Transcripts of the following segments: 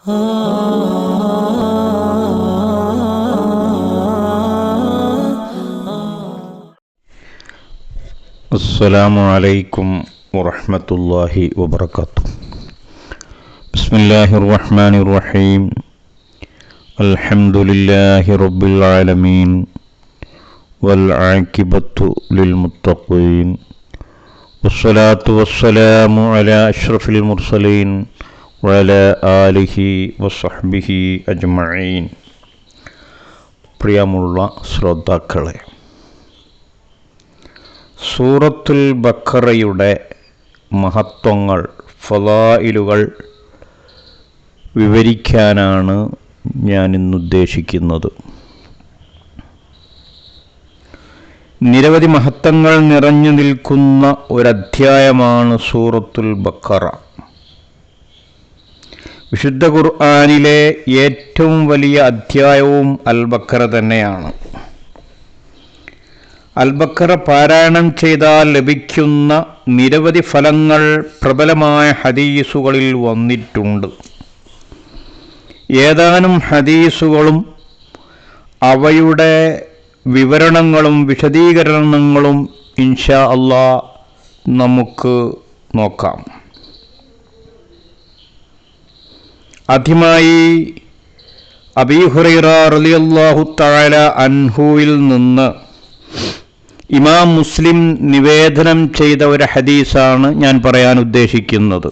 السلام عليكم ورحمة الله وبركاته. بسم الله الرحمن الرحيم. الحمد لله رب العالمين والعاقبة للمتقين والصلاة والسلام على أشرف المرسلين വല ആലിഹി അജ്മഈൻ പ്രിയമുള്ള ശ്രോതാക്കളെ സൂറത്തുൽ ബക്കറയുടെ മഹത്വങ്ങൾ ഫലായിലുകൾ വിവരിക്കാനാണ് ഞാൻ ഇന്നുദ്ദേശിക്കുന്നത് നിരവധി മഹത്വങ്ങൾ നിറഞ്ഞു നിൽക്കുന്ന ഒരധ്യായമാണ് സൂറത്തുൽ ബക്കറ വിശുദ്ധ ഖുർആാനിലെ ഏറ്റവും വലിയ അധ്യായവും അൽബക്കറ തന്നെയാണ്. അൽബക്കറ പാരായണം ചെയ്താൽ ലഭിക്കുന്ന നിരവധി ഫലങ്ങൾ പ്രബലമായ ഹദീസുകളിൽ വന്നിട്ടുണ്ട്. ഏതാനും ഹദീസുകളും അവയുടെ വിവരണങ്ങളും വിശദീകരണങ്ങളും ഇൻഷാ അള്ളാ നമുക്ക് നോക്കാം. ആദ്യമായി അബീഹുറൈറ റളിയല്ലാഹു തആല അൻഹുവിൽ നിന്ന് ഇമാം മുസ്ലിം നിവേദനം ചെയ്ത ഒരു ഹദീസാണ് ഞാൻ പറയാൻ ഉദ്ദേശിക്കുന്നത്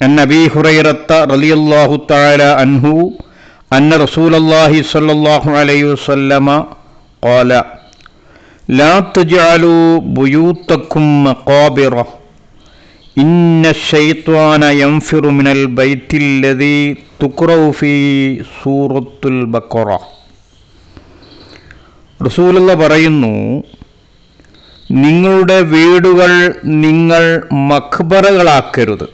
അൻ അബീ ഹുറൈറത്ത റളിയല്ലാഹു തആല അൻഹു അന്ന റസൂലല്ലാഹി സ്വല്ലല്ലാഹു അലൈഹി വസല്ലമ قال لا تجعلوا بيوتكم مقابر ഇന്ന സൂറത്തുൽ റസൂലുള്ള പറയുന്നു നിങ്ങളുടെ വീടുകൾ നിങ്ങൾ മഖ്ബറകളാക്കരുത്.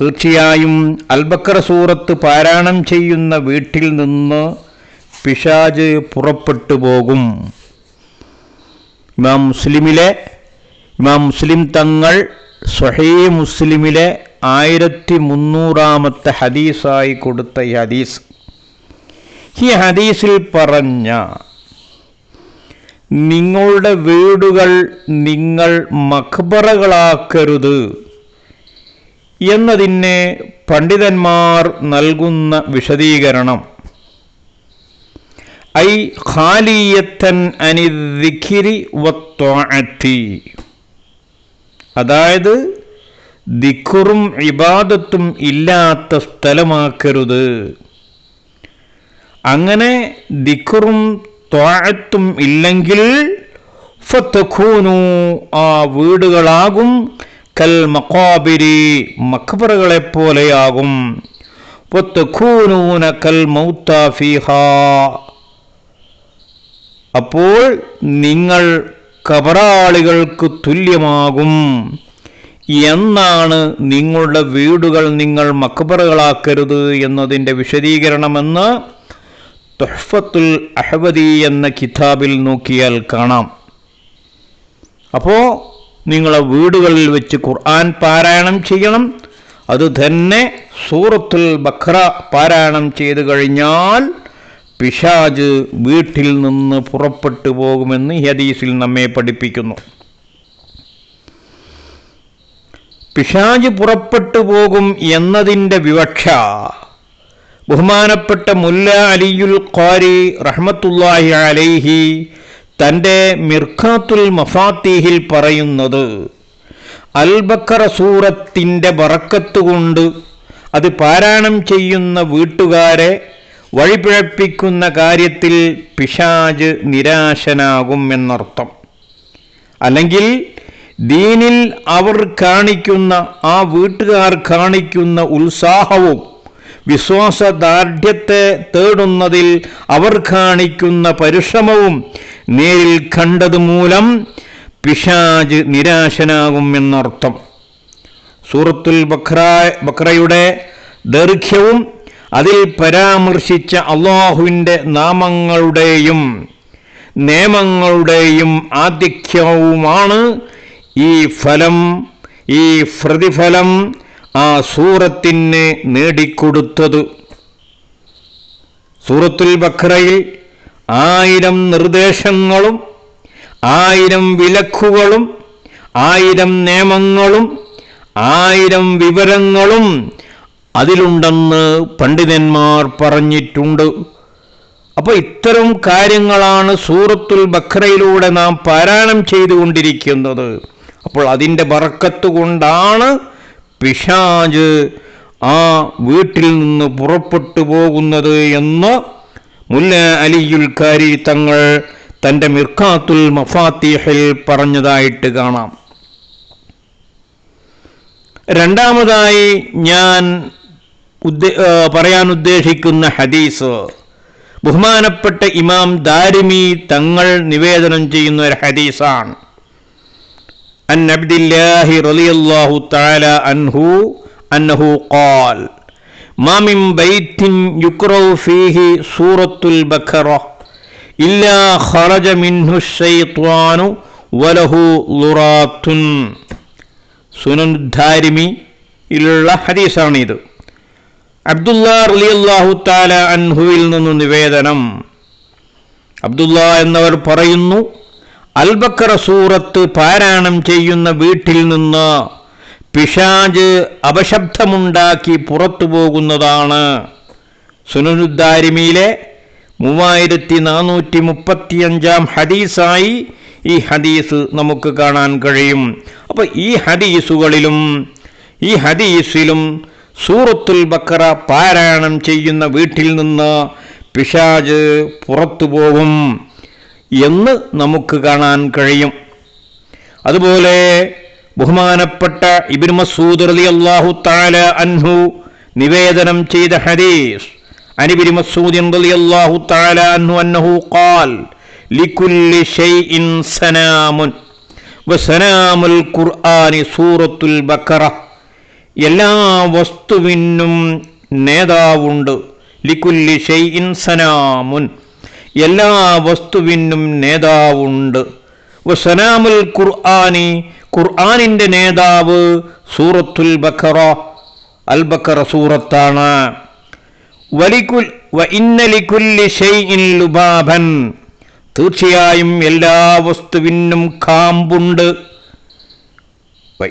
തീർച്ചയായും അൽബക്കർ സൂറത്ത് പാരായണം ചെയ്യുന്ന വീട്ടിൽ നിന്ന് പിശാജ് പുറപ്പെട്ടു പോകും. ഇമാം മുസ്ലിമിലെ ഇമാം മുസ്ലിം തങ്ങൾ സ്വഹേ മുസ്ലിമിലെ ആയിരത്തി മുന്നൂറാമത്തെ ഹദീസായി കൊടുത്ത ഈ ഹദീസ്. ഈ ഹദീസിൽ പറഞ്ഞ നിങ്ങളുടെ വീടുകൾ നിങ്ങൾ മഖ്ബറകളാക്കരുത് എന്നതിന് പണ്ഡിതന്മാർ നൽകുന്ന വിശദീകരണം. ഐ ഖാലിയത്തൻ അനിദിഖിരി വത്വാഅത്തി അതായത് ദിഖുറും ഇബാദത്തും ഇല്ലാത്ത സ്ഥലമാക്കരുത്. അങ്ങനെ ദിഖുറും ത്വാഴത്തും ഇല്ലെങ്കിൽ ഫത്തഖൂനു ആ വീടുകളാകും. കൽ മക്കാബിരി മക്ബറുകളെ പോലെയാകും ഫത്തഖൂനൂന കൽ മൗത്താഫിഹ ഫീഹ. അപ്പോൾ നിങ്ങൾ കബറാളികൾക്ക് തുല്യമാകും. എന്നാണ് നിങ്ങളുടെ വീടുകൾ നിങ്ങൾ മക്ബറുകളാക്കരുത് എന്നതിന്റെ വിശദീകരണമെന്ന് തൊഹ്ഫത്തുൽ അഹബദി എന്ന കിതാബിൽ നോക്കിയാൽ കാണാം. അപ്പോൾ നിങ്ങളെ വീടുകളിൽ വെച്ച് ഖുർആൻ പാരായണം ചെയ്യണം. അതുതന്നെ സൂറത്തുൽ ബക്ര പാരായണം ചെയ്തു കഴിഞ്ഞാൽ പിശാജ് വീട്ടിൽ നിന്ന് പുറപ്പെട്ടു പോകുമെന്ന് ഹദീസിൽ നമ്മെ പഠിപ്പിക്കുന്നു. പിശാജ് പുറപ്പെട്ടു പോകും എന്നതിന്റെ വിവക്ഷ ബഹുമാനപ്പെട്ട മുല്ല അലിയുൽ ഖാരി റഹ്മത്തുല്ലാഹി അലൈഹി തന്റെ മിർഖാത്തുൽ മഫാത്തിഹിൽ പറയുന്നത് അൽബക്കറ സൂറത്തിന്റെ വറക്കത്തുകൊണ്ട് അത് പാരായണം ചെയ്യുന്ന വീട്ടുകാരെ വഴിപിഴപ്പിക്കുന്ന കാര്യത്തിൽ പിശാജ് നിരാശനാകും എന്നർത്ഥം അല്ലെങ്കിൽ ദീനിൽ അവർ കാണിക്കുന്ന ആ വീട്ടുകാർ കാണിക്കുന്ന ഉത്സാഹവും വിശ്വാസദാർഢ്യത്തെ തേടുന്നതിൽ അവർ കാണിക്കുന്ന പരിശ്രമവും നേരിൽ കണ്ടതുമൂലം പിശാജ് നിരാശനാകും എന്നർത്ഥം സൂറത്തുൽ ബക്ര ബക്രയുടെ ദൈർഘ്യവും അതിൽ പരാമർശിച്ച അള്ളാഹുവിന്റെ നാമങ്ങളുടെയും നിയമങ്ങളുടെയും ആധിക്യവുമാണ് ഈ ഫലം ഈ പ്രതിഫലം ആ സൂറത്തിന് നേടിക്കൊടുത്തത്. സൂറത്തുൽ ബഖറയിൽ ആയിരം നിർദ്ദേശങ്ങളും ആയിരം വിലക്കുകളും ആയിരം നിയമങ്ങളും ആയിരം വിവരങ്ങളും അതിലുണ്ടെന്ന് പണ്ഡിതന്മാർ പറഞ്ഞിട്ടുണ്ട്. അപ്പോൾ ഇത്തരം കാര്യങ്ങളാണ് സൂറത്തുൽ ബഖ്രയിലൂടെ നാം പാരായണം ചെയ്തുകൊണ്ടിരിക്കുന്നത്. അപ്പോൾ അതിന്റെ ബറക്കത്ത് കൊണ്ടാണ് പിശാജ് ആ വീട്ടിൽ നിന്ന് പുറപ്പെട്ടു പോകുന്നത് എന്ന് മുല്ല അലിയുൽ കാരി തങ്ങൾ തന്റെ മിർഖാത്തുൽ മഫാത്തിഹിൽ പറഞ്ഞതായിട്ട് കാണാം. രണ്ടാമതായി ഞാൻ പറയാൻ ഉദ്ദേശിക്കുന്ന ഹദീസ്. ബഹുമാനപ്പെട്ട ഇമാം ദാരിമി തങ്ങൾ നിവേദനം ചെയ്യുന്ന ഒരു ഹദീസാണ്. അൻ റളിയല്ലാഹു തആല അൻഹു അന്നഹു ഖാൽ മാ മിൻ ബൈത്തിൻ ഫീഹി സൂറത്തുൽ ബഖറ ഇല്ലാ ഖറജ മിൻഹു വലഹു സുനൻ ഹദീസാണിത്. അബ്ദുല്ല റലിയല്ലാഹു താല അൻഹുവിൽ നിന്ന് നിവേദനം. അബ്ദുല്ല എന്നവർ പറയുന്നു അൽബക്കറ സൂറത്ത് പാരായണം ചെയ്യുന്ന വീട്ടിൽ നിന്ന് പിശാജ് അപശബ്ദമുണ്ടാക്കി പുറത്തു പോകുന്നതാണ്. സുനനുദ്ദാരിമിയിലെ മൂവായിരത്തി നാനൂറ്റി മുപ്പത്തിയഞ്ചാം ഹദീസായി ഈ ഹദീസ് നമുക്ക് കാണാൻ കഴിയും. അപ്പോൾ ഈ ഹദീസുകളിലും ഈ ഹദീസിലും സൂറത്തുൽ ബക്കറ പാരായണം ചെയ്യുന്ന വീട്ടിൽ നിന്ന് പിശാജ് പുറത്തു പോകും എന്ന് നമുക്ക് കാണാൻ കഴിയും. അതുപോലെ ബഹുമാനപ്പെട്ട ഇബിൻ മസൂദ് അലി അള്ളാഹു താല അൻഹു നിവേദനം ചെയ്ത ഹദീസ് അനിബിൻ മസൂദ് റളി അള്ളാഹു താല അൻഹു അന്നഹു ഖാൽ ലികുല്ലി ഷൈഇൻ സനാമുൻ വസനാമുൽ ഖുർആനി സൂറത്തുൽ ബക്കറ എല്ലാ വസ്തുവിനും നേതാവുണ്ട്. ലിക്കുല്ലി ഷെയ്ഇൻ സനാമുൻ. എല്ലാ വസ്തുവിനും നേതാവുണ്ട്. സനാമുൽ ഖുർആാനി. ഖുർആാനിന്റെ നേതാവ് സൂറത്തുൽ ബക്കറ അൽ ബക്കറ സൂറത്താണ്. ലുബാബൻ. തീർച്ചയായും എല്ലാ വസ്തുവിനും കാമ്പുണ്ട്.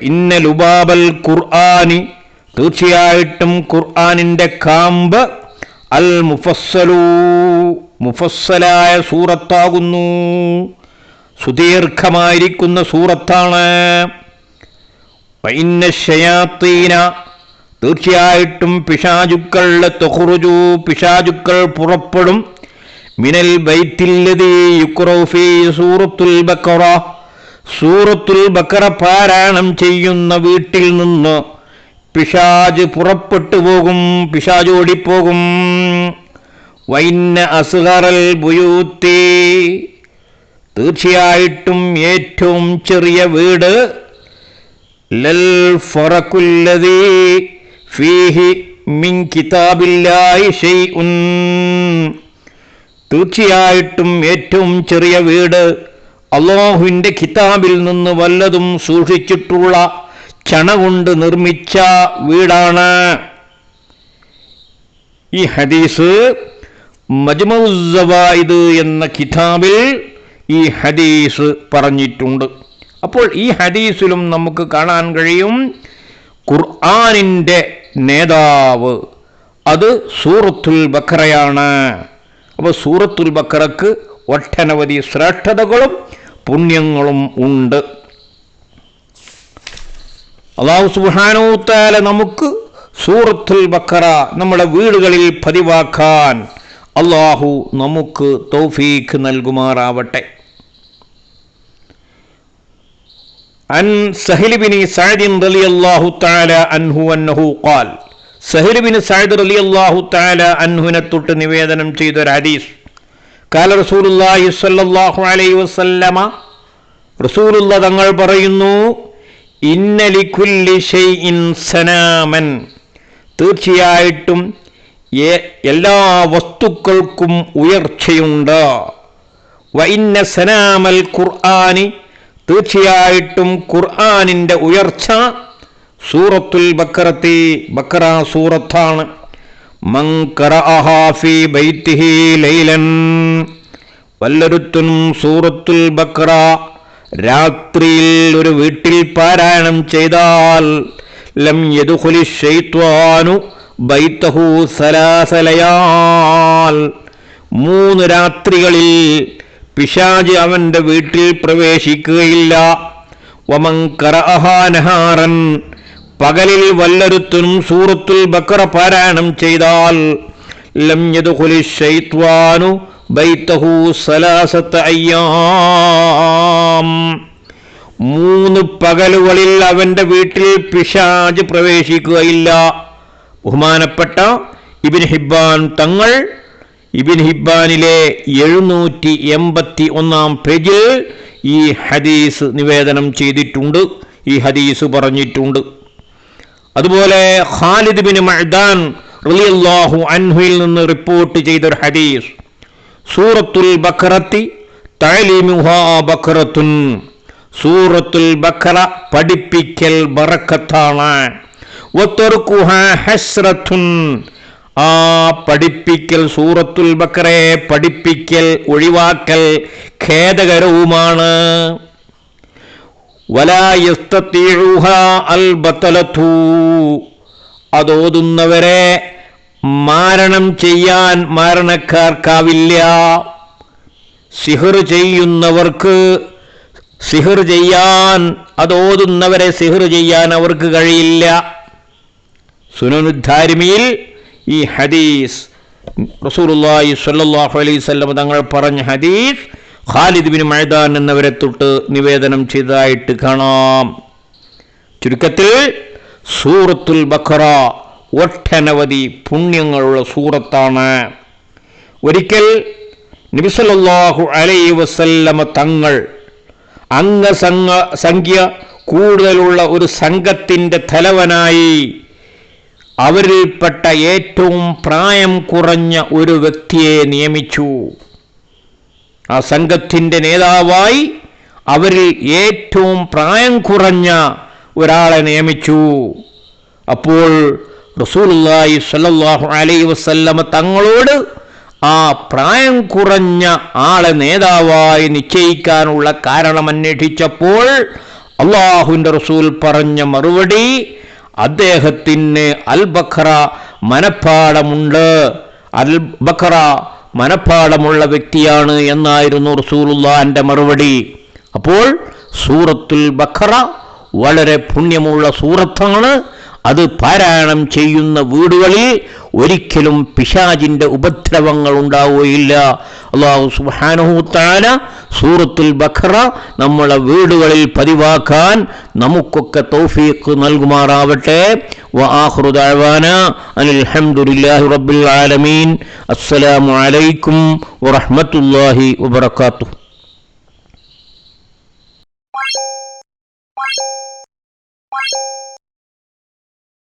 ഇന്ന ലുബാബൽ ഖുർആാനി തീർച്ചയായിട്ടും ഖുർആാനിന്റെ കാമ്പ് അൽ മുഫസ്സലൂ മുഫസ്സലായ സൂറത്താകുന്നു. സുദീർഘമായിരിക്കുന്ന സൂറത്താണ്. വൈന്ന ഷയാത്തീന തീർച്ചയായിട്ടും പിശാചുക്കൾ തൊഹുറുജു പിശാചുക്കൾ പുറപ്പെടും. മിനൽ ബൈത്തില്ലതി യുക്രൗഫി സൂറത്തുൽ ബക്കറ സൂറത്തുൽ ബക്കറ പാരായണം ചെയ്യുന്ന വീട്ടിൽ നിന്ന് പിശാജ് പുറപ്പെട്ടു പോകും പിശാജ് ഓടിപ്പോകും. വൈന്ന അസുഹറൽ ബുയൂത്തി. തീർച്ചയായിട്ടും ഏറ്റവും ചെറിയ വീട് ലൽ ഫറക്കുല്ലതി ഫീഹി മിൻ കിതാബില്ലായി ഷൈഉൻ. തീർച്ചയായിട്ടും ഏറ്റവും ചെറിയ വീട് അള്ളാഹുവിന്റെ കിതാബിൽ നിന്ന് വല്ലതും സൂക്ഷിച്ചിട്ടുള്ള ചണ കൊണ്ട് നിർമ്മിച്ച വീടാണ്. ഈ ഹദീസ് മജ്മഉസ്സവായിദ് എന്ന കിതാബിൽ ഈ ഹദീസ് പറഞ്ഞിട്ടുണ്ട്. അപ്പോൾ ഈ ഹദീസിലും നമുക്ക് കാണാൻ കഴിയും ഖുർആനിന്റെ നേതാവ്. അത് സൂറത്തുൽ ബക്കറയാണ് അപ്പോൾ സൂറത്തുൽ ബക്കറക്ക് ഒട്ടനവധി ശ്രേഷ്ഠതകളും പുണ്യങ്ങളും ഉണ്ട് അള്ളാഹു സുബാനോത്താല നമുക്ക് സൂറത്തുൽ ബക്കറ നമ്മുടെ വീടുകളിൽ പതിവാക്കാൻ അള്ളാഹു നമുക്ക് തൗഫീഖ് നൽകുമാറാവട്ടെ عن سهل بن سعد رضي الله تعالى عنه أنه قال സഹൽ ബിൻ സഅദ് റളിയല്ലാഹു തആല അൻഹുനെ തൊട്ട് നിവേദനം ചെയ്ത ഒരു ഹദീസ് കാല റസൂലുള്ളാഹി സ്വല്ലല്ലാഹു അലൈഹി വസല്ലമ റസൂലുള്ള തങ്ങൾ പറയുന്നു സനാമൻ. തീർച്ചയായിട്ടും എല്ലാ വസ്തുക്കൾക്കും ഉയർച്ചയുണ്ട്. വൈന്ന സനാമൽ ഖുർആാനി തീർച്ചയായിട്ടും ഖുർആാനിന്റെ ഉയർച്ച സൂറത്തുൽ ബക്കറത്തി ബക്കറ സൂറത്താണ്. വല്ലൊരുത്തനും സൂറത്തുൽ ബക്ര രാത്രിയിൽ ഒരു വീട്ടിൽ പാരായണം ചെയ്താൽ ലം യദുഹുലി ഷെയ്ത്വാനു ബൈത്തഹു സലാസലയാൽ മൂന്ന് രാത്രികളിൽ പിശാജ് അവന്റെ വീട്ടിൽ പ്രവേശിക്കുകയില്ല. വമൻ ഖറഅഹാ നഹാറൻ. പകലിൽ വല്ലൊരുത്തനും സൂറത്തുൽ ബക്കറ പാരായണം ചെയ്താൽ ലം യദ്ഖുലി ശൈത്വാനു ബൈത്തഹു സലാസത്ത് അയ്യാം. മൂന്ന് പകലുകളിൽ അവന്റെ വീട്ടിൽ പിശാജ് പ്രവേശിക്കുകയില്ല. ബഹുമാനപ്പെട്ട ഇബിൻ ഹിബ്ബാൻ തങ്ങൾ ഇബിൻ ഹിബ്ബാനിലെ എഴുന്നൂറ്റി എൺപത്തി ഒന്നാം പേജിൽ ഈ ഹദീസ് നിവേദനം ചെയ്തിട്ടുണ്ട്. ഈ ഹദീസ് പറഞ്ഞിട്ടുണ്ട്. അതുപോലെ ഖാലിദ് ബിൻ മഅദാൻ റളിയല്ലാഹു അൻഹുയിൽ നിന്ന് റിപ്പോർട്ട് ചെയ്ത ഒരു ഹദീസ്. സൂറത്തുൽ ബക്കറത്തി തഅലീമുഹാ ബഖറത്തുൻ. സൂറത്തുൽ ബക്കറ പഠിപ്പിക്കൽ ബറക്കത്താണ്. ഹസ്രത്തുൻ. ആ പഠിപ്പിക്കൽ സൂറത്തുൽ ബക്കറയെ പഠിപ്പിക്കൽ ഒഴിവാക്കൽ ഖേദകരവുമാണ്. അതോതുന്നവരെ മാരണം ചെയ്യാൻ മാരണക്കാർക്കാവില്ല. സിഹർ ചെയ്യുന്നവർക്ക് സിഹർ ചെയ്യാൻ അതോതുന്നവരെ സിഹർ ചെയ്യാൻ അവർക്ക് കഴിയില്ല. സുനനുദ്ധാരിമിയിൽ ഈ ഹദീസ് റസൂലുള്ളാഹി സ്വല്ലല്ലാഹു അലൈഹി വസല്ലം തങ്ങൾ പറഞ്ഞ ഹദീസ് ഖാലിദ് ബിൻ മൈദാൻ എന്നവരെ തൊട്ട് നിവേദനം ചെയ്തതായിട്ട് കാണാം. ചുരുക്കത്തിൽ സൂറത്തുൽ ബഖറ ഒട്ടനവധി പുണ്യങ്ങളുള്ള സൂറത്താണ്. ഒരിക്കൽ നബിസല്ലാഹു അലൈ വസല്ലമ തങ്ങൾ അംഗസംഗ സംഖ്യ കൂടുതലുള്ള ഒരു സംഘത്തിന്റെ തലവനായി അവരിൽപ്പെട്ട ഏറ്റവും പ്രായം കുറഞ്ഞ ഒരു വ്യക്തിയെ നിയമിച്ചു. ആ സംഘത്തിന്റെ നേതാവായി അവരിൽ ഏറ്റവും പ്രായം കുറഞ്ഞ ഒരാളെ നിയമിച്ചു. അപ്പോൾ റസൂലുള്ളാഹി സല്ലാഹു അലൈ വസല്ലമ തങ്ങളോട് ആ പ്രായം കുറഞ്ഞ ആളെ നേതാവായി നിശ്ചയിക്കാനുള്ള കാരണം അന്വേഷിച്ചപ്പോൾ അള്ളാഹുവിന്റെ റസൂൽ പറഞ്ഞ മറുപടി അദ്ദേഹത്തിന് അൽ ബഖറ മനഃപ്പാടമുണ്ട് അൽ ബഖറ മനപ്പാടമുള്ള വ്യക്തിയാണ് എന്നായിരുന്നു റസൂലുള്ളാന്റെ മറുപടി. അപ്പോൾ സൂറത്തുൽ ബഖറ വളരെ പുണ്യമുള്ള സൂറത്താണ് അത് പാരായണം ചെയ്യുന്ന വീടുകളിൽ ഒരിക്കലും പിശാജിന്റെ ഉപദ്രവങ്ങൾ ഉണ്ടാവുകയില്ല. അള്ളാഹു സുബ്ഹാനഹു തആല സൂറത്തുൽ ബഖറ നമ്മളെ വീടുകളിൽ പതിവാക്കാൻ നമുക്കൊക്കെ തൗഫീഖ് നൽകുമാറാവട്ടെ. വആഖിറു ദഅവാന അനിൽ റബ്ബിൽ ആലമീൻ. അസ്സലാമു അലൈക്കും വറഹ്മത്തുള്ളാഹി വബറകാതുഹു.